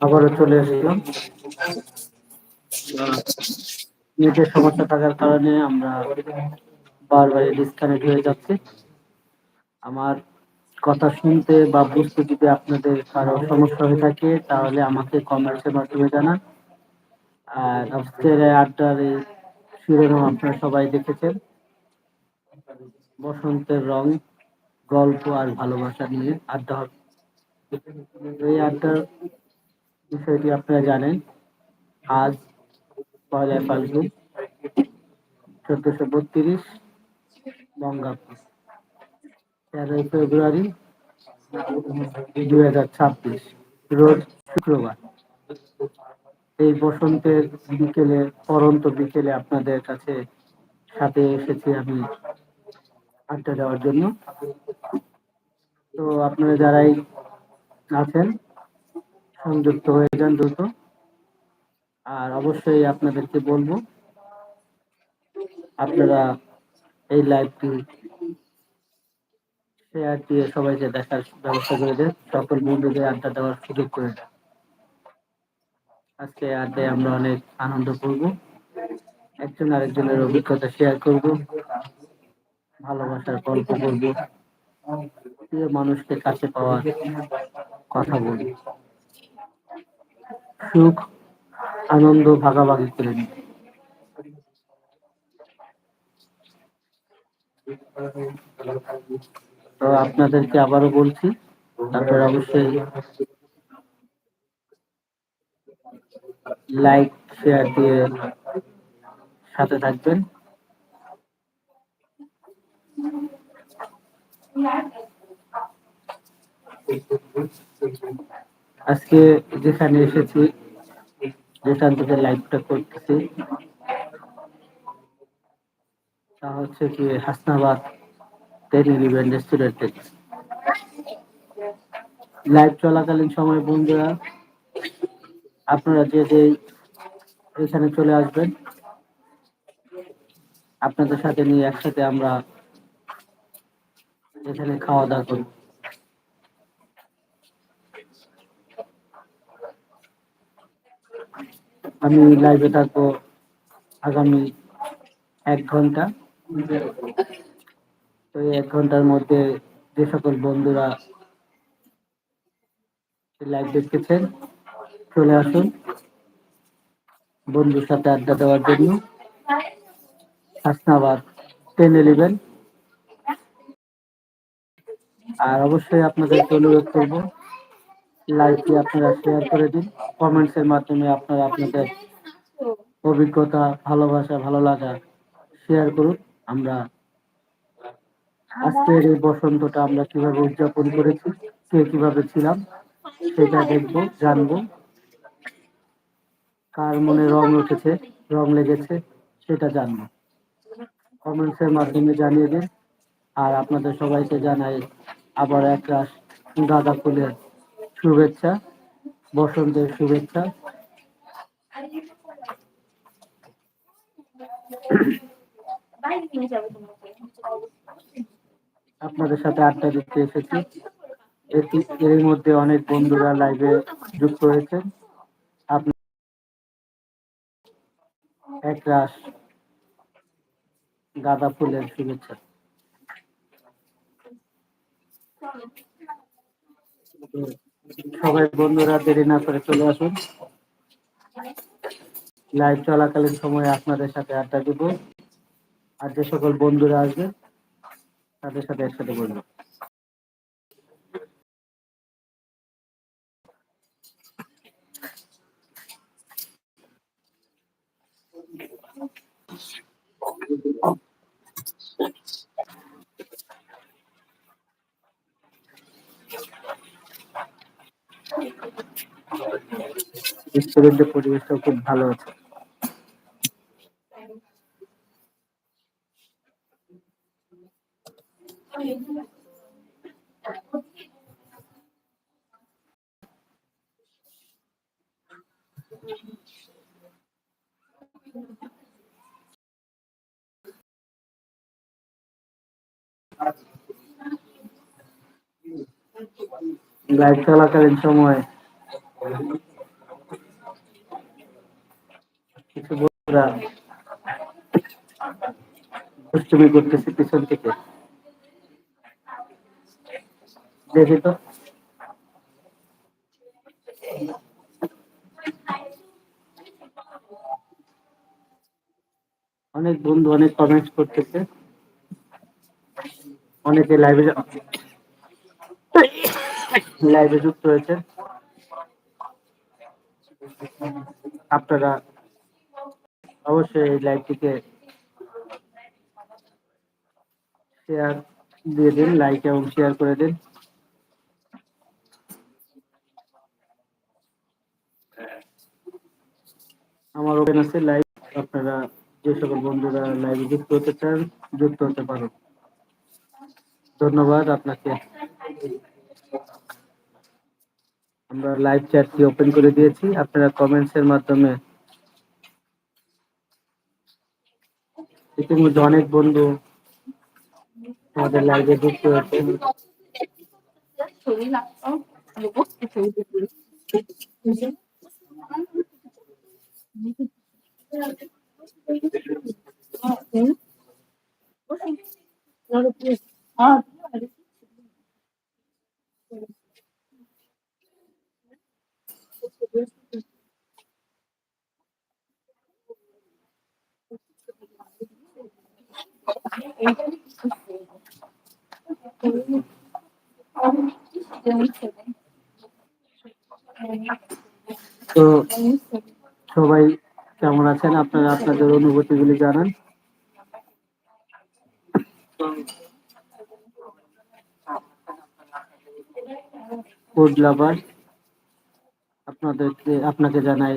আবারও চলে এসেছিলাম নেটের সমস্যা থাকার কারণে আমরা বারবার ডিসকানেক্ট হয়ে যাচ্ছে। আমার কথা শুনতে বা বুঝতে যদি আপনাদের কারও সমস্যা হয়ে থাকে, তাহলে আমাকে কমেন্টসের মাধ্যমে জানান। আর আজকের আড্ডার এই শিরোনাম আপনারা সবাই দেখেছেন। বসন্তের রং, গল্প আর ভালোবাসা নিয়ে আড্ডা হবে। এই আড্ডার বিষয়টি আপনারা জানেন, আজ পয়লা ফাল্গুন চোদ্দশো বত্রিশ বঙ্গাব্দ। তেরোই ফেব্রুয়ারি দুই হাজার ছাব্বিশ, রোজ শুক্রবার। এই বসন্তের বিকেলে, পরন্ত বিকেলে আপনাদের কাছে সাথে এসেছি আমি আড্ডা দেওয়ার জন্য। তো আপনারা যারাই আছেন সংযুক্ত হয়ে যান দ্রুত। আর অবশ্যই আপনাদেরকে বলব, আপনারা এই লাইভটি শেয়ার দিয়ে সবাইকে দেখার ব্যবস্থা করে দেন, সকল বন্ধুদের আড্ডা দেওয়ার সুযোগ করে দেন। আজকে আড্ডায় আমরা অনেক আনন্দ করব, একজন আরেকজনের অভিজ্ঞতা শেয়ার করব, ভালোবাসার গল্প করব প্রিয় মানুষকে কাছে পাওয়ার কথা বলব। সুখ, আনন্দ ভাগাভাগি করে নিব তো আপনাদেরকে আবারও বলছি, আপনারা অবশ্যই লাইক, শেয়ার দিয়ে সাথে থাকবেন। আজকে যেখানে এসেছি, যেখান থেকে লাইভটা করতেছি, তা হচ্ছে কি হাসনাবাদ টেলিভিশন রেস্টুরেন্টে লাইভ চলাকালীন সময় বন্ধুরা, আপনারা যে যে এখানে চলে আসবেন, আপনাদের সাথে নিয়ে একসাথে আমরা এখানে খাওয়া দাওয়া করব। আমি লাইভে থাকব আগামী এক ঘণ্টা। তো এক ঘণ্টার মধ্যে যে সকল বন্ধুরা লাইভ দেখতেছেন, চলে আসুন বন্ধুর সাথে আড্ডা দেওয়ার জন্য। হাসনাবাদ টেন ইলেভেন আর অবশ্যই আপনাদেরকে অনুরোধ করব লাইভটি আপনারা শেয়ার করে দিন। কমেন্টস এর মাধ্যমে আপনারা আপনাদের অভিজ্ঞতা, ভালোবাসা ভালো লাগা শেয়ার করুন। আমরা আজকের এই বসন্তটা আমরা কীভাবে উদযাপন করেছি, কে কীভাবে ছিলাম, সেটা দেখব, জানব। কার মনে রং উঠেছে, রং লেগেছে, সেটা জানব। কমেন্টস এর মাধ্যমে জানিয়ে দিন। আর আপনাদের সবাইকে জানাই, আবার এক গাঁদা ফুলের শুভেচ্ছা, বসন্তের শুভেচ্ছা। আপনাদের সাথে আড্ডা দিতে এসেছি। এর মধ্যে অনেক বন্ধুরা লাইভে যুক্ত হয়েছেন। আপনি এক গাঁদা ফুলের শুভেচ্ছা। সবাই বন্ধুরা, দেরি না করে চলে আসুন। লাইভ চলাকালীন সময়ে আপনাদের সাথে আড্ডা দিব। আর যে সকল বন্ধুরা আসবে, তাদের সাথে একসাথে বলব রেস্টুরেন্টের পরিবেশটা খুব ভালো আছে। লাইভ চলাকালীন সময়। কিছু বন্ধুরা দুষ্টুমি করতেছে পিছন থেকে। দেখি তো। অনেক বন্ধু অনেক কমেন্ট করতেছে। অনেকে লাইভে লাইভে যুক্ত হয়েছে। আপনারা অবশ্যই এই লাইভটিকে শেয়ার দিয়ে দিন লাইক এবং শেয়ার করে দিন। আমার ওপেন আছে লাইভ আপনারা যে সকল বন্ধুরা লাইভে যুক্ত হতে চান, যুক্ত হতে পারেন। ধন্যবাদ আপনাকে। আমরা লাইভ চ্যাটটি ওপেন করে দিয়েছি। আপনারা কমেন্টস এর মাধ্যমে ইতিমধ্যে অনেক বন্ধু আমাদের লাইভে যুক্ত হয়েছে। তো সবাই কেমন আছেন? আপনারা আপনাদের অনুভূতিগুলি জানান। ফুড লাভার আপনাদেরকে, আপনাকে জানাই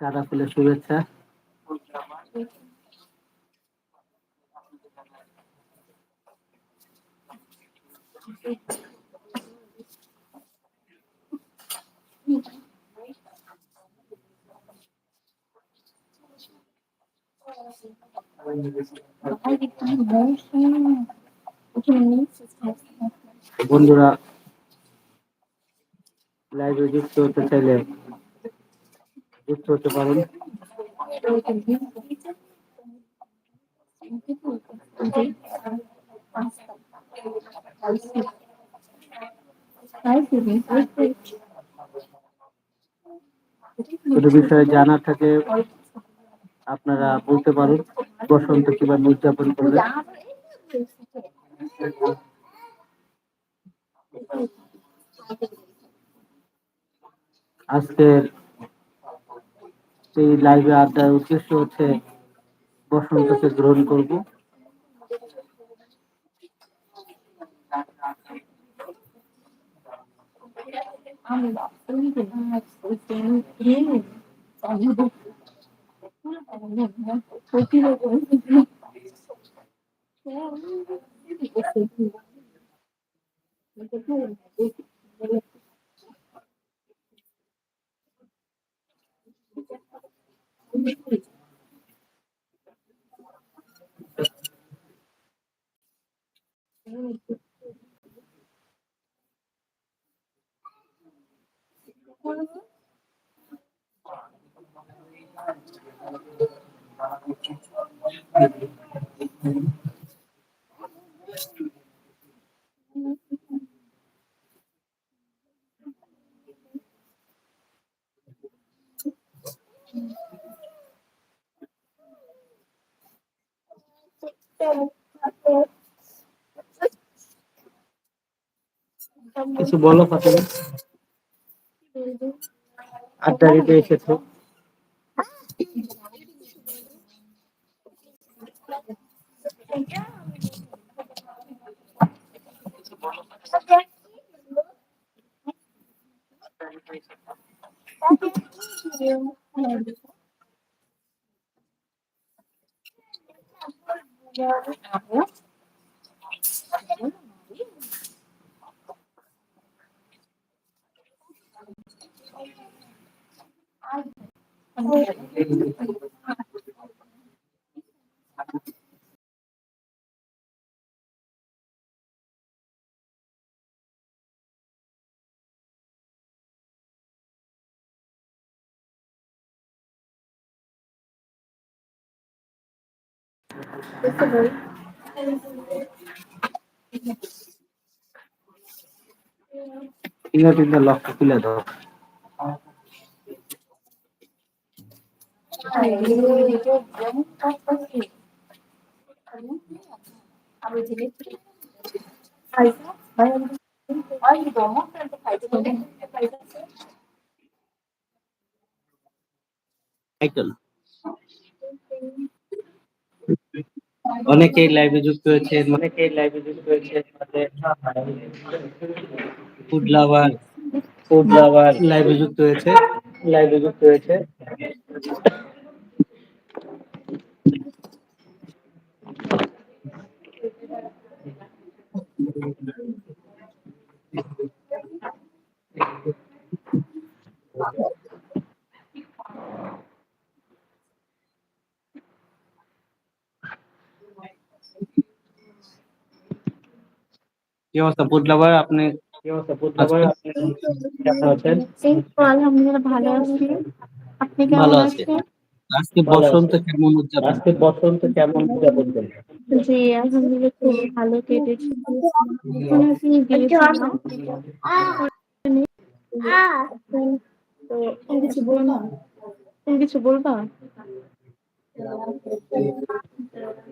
গাঁদা ফুলের শুভেচ্ছা। বন্ধুরা লাইভে যুক্ত হতে চাইলে যুক্ত হতে পারেন। কোনো বিষয়ে জানার থাকে, আপনারা বলতে পারেন, বসন্ত কীভাবে উদযাপন করবে। আজকের এই লাইভে আড্ডার উদ্দেশ্য হচ্ছে বসন্তকে গ্রহণ করব। কিছু বলো ফাতেমা আড্ডা দিতে এসেছ Yeah. ইংরেজিতে লক্ষ্য তুলে দাও অনেকেই লাইভে যুক্ত হয়েছে, অনেকেই লাইভে যুক্ত হয়েছে ফুড লাভার ফুড লাভার লাইভে যুক্ত হয়েছে লাইভে যুক্ত হয়েছে। কি অবস্থা? ফুড লাভার আপনি কি অবস্থা? ফুড লাভার আপনি কেমন আছেন? আলহামদুলিল্লাহ ভালো আছি। আপনি কেমন আছেন? আজকে বসন্ত কেমন উদযাপন? আজকে বসন্ত কেমন উদযাপন করলেন? জি আলহামদুলিল্লাহ খুব ভালো কেটেছে। কিছু বলবা? কিছু বলবা?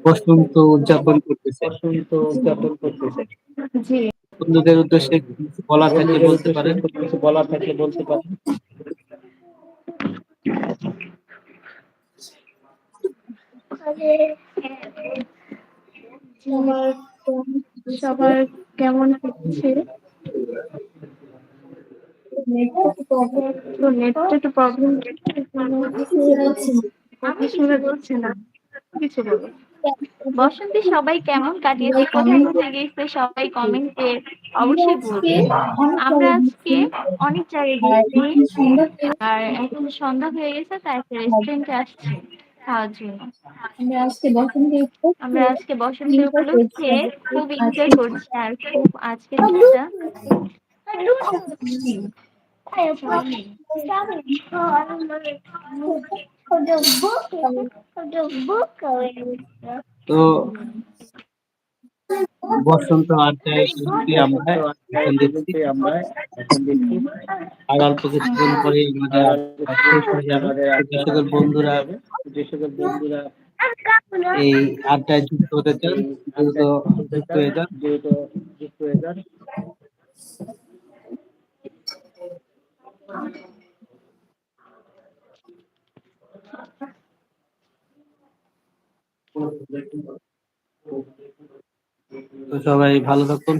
বসন্ত উদযাপন করতেছে। বসন্ত উদযাপন করতেছে। জি। বন্ধুদের উদ্দেশ্যে কিছু বলা থাকলে বলতে পারেন। কিছু বলা থাকলে বলতে পারেন। সবার কেমন হচ্ছে তো নেটটা একটু প্রবলেম আমি যাচ্ছে না। কিছু বলো। বসন্তে সবাই কেমন কাটিয়েছে? কোথায় কোথায় গিয়েছে সবাই কমেন্টে অবশ্যই বলবে। আমরা আজকে অনেক জায়গায় গিয়েছি আর এখন সন্ধ্যা হয়ে গেছে তাই একটা রেস্টুরেন্টে আসছি খাওয়ার জন্য। আমরা আজকে বসন্তে আমরা আজকে বসন্ত উপলক্ষে খুব এনজয় করছি আর খুব আজকে দিনটা। তো বসন্ত আড্ডায় আমরা। এখন দেখছি। আর অল্প বন্ধুরা যে বন্ধুরা এই আড্ডায় যুক্ত হতে চান, দ্রুত যুক্ত হয়ে যান। দ্রুত যুক্ত হয়ে যান। তো সবাই ভালো থাকুন